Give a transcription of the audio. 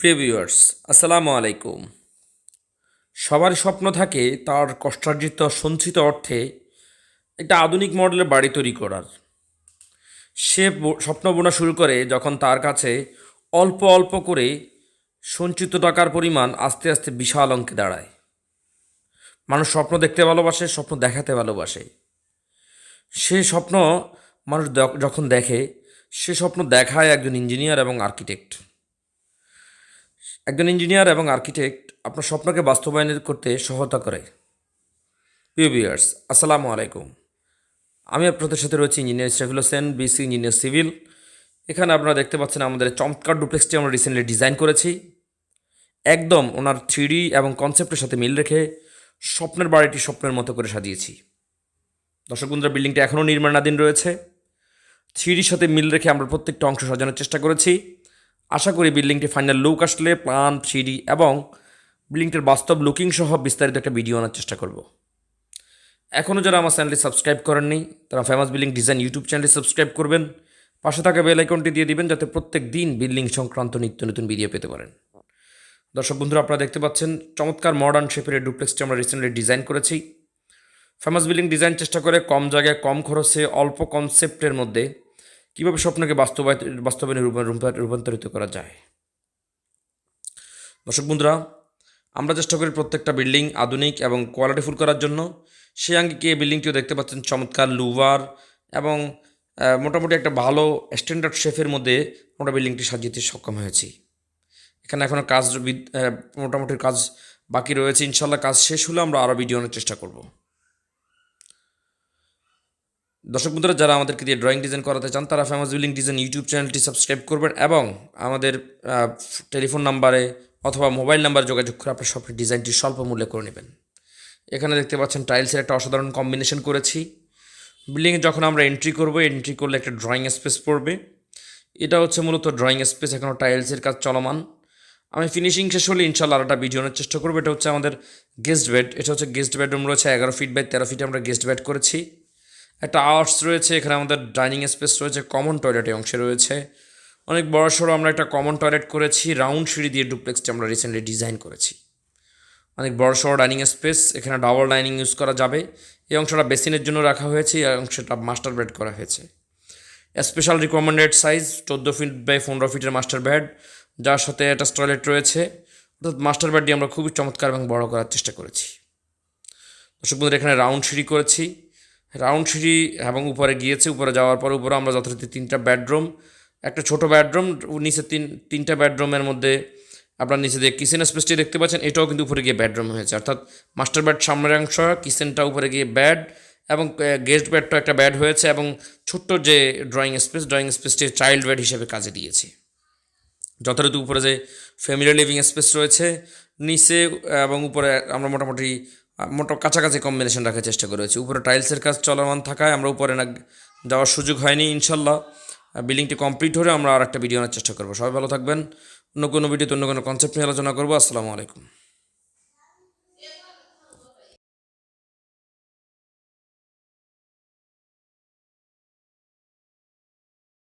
প্রিয় ভিউয়ার্স, আসসালামু আলাইকুম। সবার স্বপ্ন থাকে তার কষ্টার্জিত, সঞ্চিত অর্থে একটা আধুনিক মডেলের বাড়ি তৈরি করার। সে স্বপ্ন বোনা শুরু করে যখন তার কাছে অল্প অল্প করে সঞ্চিত টাকার পরিমাণ আস্তে আস্তে বিশাল অঙ্কে দাঁড়ায়। মানুষ স্বপ্ন দেখতে ভালোবাসে, স্বপ্ন দেখাতে ভালোবাসে। সে স্বপ্ন মানুষ যখন দেখে, সে স্বপ্ন দেখায় একজন ইঞ্জিনিয়ার এবং আর্কিটেক্ট। একজন ইঞ্জিনিয়ার এবং আর্কিটেক্ট আপনার স্বপ্নকে বাস্তবায়ন করতে সহায়তা করে। প্রিয় ভিউয়ার্স, আসসালামু আলাইকুম। আমি আপনাদের সাথে রয়েছি engineer Shafil Hossain BC engineer civil. এখানে আপনারা দেখতে পাচ্ছেন আমাদের চমৎকার ডুপ্লেক্সটি আমরা রিসেন্টলি ডিজাইন করেছি। একদম ওনার থ্রিডি এবং কনসেপ্টের সাথে মিল রেখে স্বপ্নের বাড়িটি স্বপ্নের মতো করে সাজিয়েছি। দর্শক বন্ধুরা বিল্ডিংটা এখনও নির্মাণাধীন রয়েছে। থ্রিডির সাথে মিল রেখে আমরা প্রত্যেকটা অংশ সাজানোর চেষ্টা করেছি। আশা করি বিল্ডিংটি ফাইনাল লুক আসলে প্ল্যান থ্রিডি এবং বিল্ডিংটির বাস্তব লুকিং সহ বিস্তারিত একটা ভিডিও আনার চেষ্টা করব। এখনও যারা আমার চ্যানেলটি সাবস্ক্রাইব করেননি, তারা ফেমাস বিল্ডিং ডিজাইন ইউটিউব চ্যানেলটি সাবস্ক্রাইব করবেন। পাশে থাকা বেল আইকনটি দিয়ে দিবেন যাতে প্রত্যেক দিন বিল্ডিং সংক্রান্ত নিত্য নতুন ভিডিও পেতে পারেন। দর্শক বন্ধুরা, আপনারা দেখতে পাচ্ছেন, চমৎকার মডার্ন শেপের এই ডুপ্লেক্সটি আমরা রিসেন্টলি ডিজাইন করেছি। ফেমাস বিল্ডিং ডিজাইন চেষ্টা করে কম জায়গায়, কম খরচে, অল্প কনসেপ্টের মধ্যে কীভাবে স্বপ্নকে বাস্তবায়িত, বাস্তবায়নে রূপা- রূপা- রূপান্তরিত করা যায়? দর্শক বন্ধুরা, আমরা চেষ্টা করি প্রত্যেকটা বিল্ডিং আধুনিক এবং কোয়ালিটিফুল করার জন্য। সেই আঙ্গিকে এই বিল্ডিংটিও দেখতে পাচ্ছেন চমৎকার লুভার এবং মোটামুটি একটা ভালো স্ট্যান্ডার্ড শেফের মধ্যে আমরা বিল্ডিংটি সাজিয়ে সক্ষম হয়েছি। এখানে এখনও কাজ মোটামুটি কাজ বাকি রয়েছে। ইনশাল্লাহ কাজ শেষ হলে আমরা আরও ভিডিও চেষ্টা করব। দর্শক বন্ধুরা, যারা আমাদেরকে দিয়ে ড্রয়িং ডিজাইন করাতে চান, তারা ফেমাস বিল্ডিং ডিজাইন ইউটিউব চ্যানেলটি সাবস্ক্রাইব করবেন এবং আমাদের টেলিফোন নাম্বারে অথবা মোবাইল নাম্বারে যোগাযোগ করে আপনার স্বপ্নের ডিজাইনটি স্বল্প মূল্যে করে নেবেন। এখানে দেখতে পাচ্ছেন টাইলসের একটা অসাধারণ কম্বিনেশন করেছি। বিল্ডিংয়ে যখন আমরা এন্ট্রি করব এন্ট্রি করলে একটা ড্রয়িং স্পেস পড়বে। এটা হচ্ছে মূলত ড্রয়িং স্পেস এখনও টাইলসের কাজ চলমান। আমি ফিনিশিং শেষ হলে ইনশাল্লাহ আর একটা ভিডিও আনার চেষ্টা করব। এটা হচ্ছে আমাদের গেস্ট বেড এটা হচ্ছে গেস্ট বেডরুম রয়েছে এগারো ফিট বাই তেরো ফিটে আমরা গেস্ট বেড করেছি। একটা আর্টস রয়েছে, এখানে আমাদের ডাইনিং স্পেস রয়েছে, কমন টয়লেট এই অংশে রয়েছে। অনেক বড় সড়ো আমরা একটা কমন টয়লেট করেছি, রাউন্ড সিঁড়ি দিয়ে ডুপ্লেক্সটি আমরা রিসেন্টলি ডিজাইন করেছি। অনেক বড় সড়ো ডাইনিং স্পেস, এখানে ডাবল ডাইনিং ইউজ করা যাবে। এই অংশটা বেসিনের জন্য রাখা হয়েছে, এই অংশটা মাস্টার বেড করা হয়েছে। স্পেশাল রিকমেন্ডেড সাইজ চোদ্দ ফিট বাই পনেরো ফিটের মাস্টার বেড যার সাথে একটা টয়লেট রয়েছে। অর্থাৎ মাস্টার বেডটি আমরা খুবই চমৎকার এবং বড় করার চেষ্টা করেছি। দর্শক বন্ধুরা, এখানে রাউন্ড সিঁড়ি করেছি। রাউন্ড সিঁড়ি এবং উপরে গিয়েছে, উপরে যাওয়ার পর উপরে আমরা যথারীতি তিনটা বেডরুম, একটা ছোট বেডরুম, নিচে তিন, তিনটা বেডরুমের মধ্যে আপনার নিচে দিয়ে কিচেন স্পেসটি দেখতে পাচ্ছেন, এটাও কিন্তু উপরে গিয়ে বেডরুম হয়েছে। অর্থাৎ মাস্টার বেড সামনের অংশ, কিচেনটা উপরে গিয়ে বেড এবং গেস্ট বেডটা একটা বেড হয়েছে এবং ছোট্ট যে ড্রয়িং স্পেস, ড্রয়িং স্পেসটি চাইল্ড বেড হিসেবে কাজে দিয়েছে। যথারীতি উপরে যে ফ্যামিলি লিভিং স্পেস রয়েছে, নিচে এবং উপরে আমরা মোটামুটি মোটা কাছাকাছি কম্বিনেশন রাখার চেষ্টা করেছি উপরে টাইলসের কাজ চলমান থাকায় আমরা উপরে না যাওয়ার সুযোগ হয়নি, ইনশাল্লাহ। বিল্ডিংটি কমপ্লিট হলে আমরা আর একটা ভিডিও আনার চেষ্টা করব। সবাই ভালো থাকবেন। অন্য কোনো ভিডিওতে অন্য কোনো কনসেপ্ট নিয়ে আলোচনা করব। আসসালামু আলাইকুম।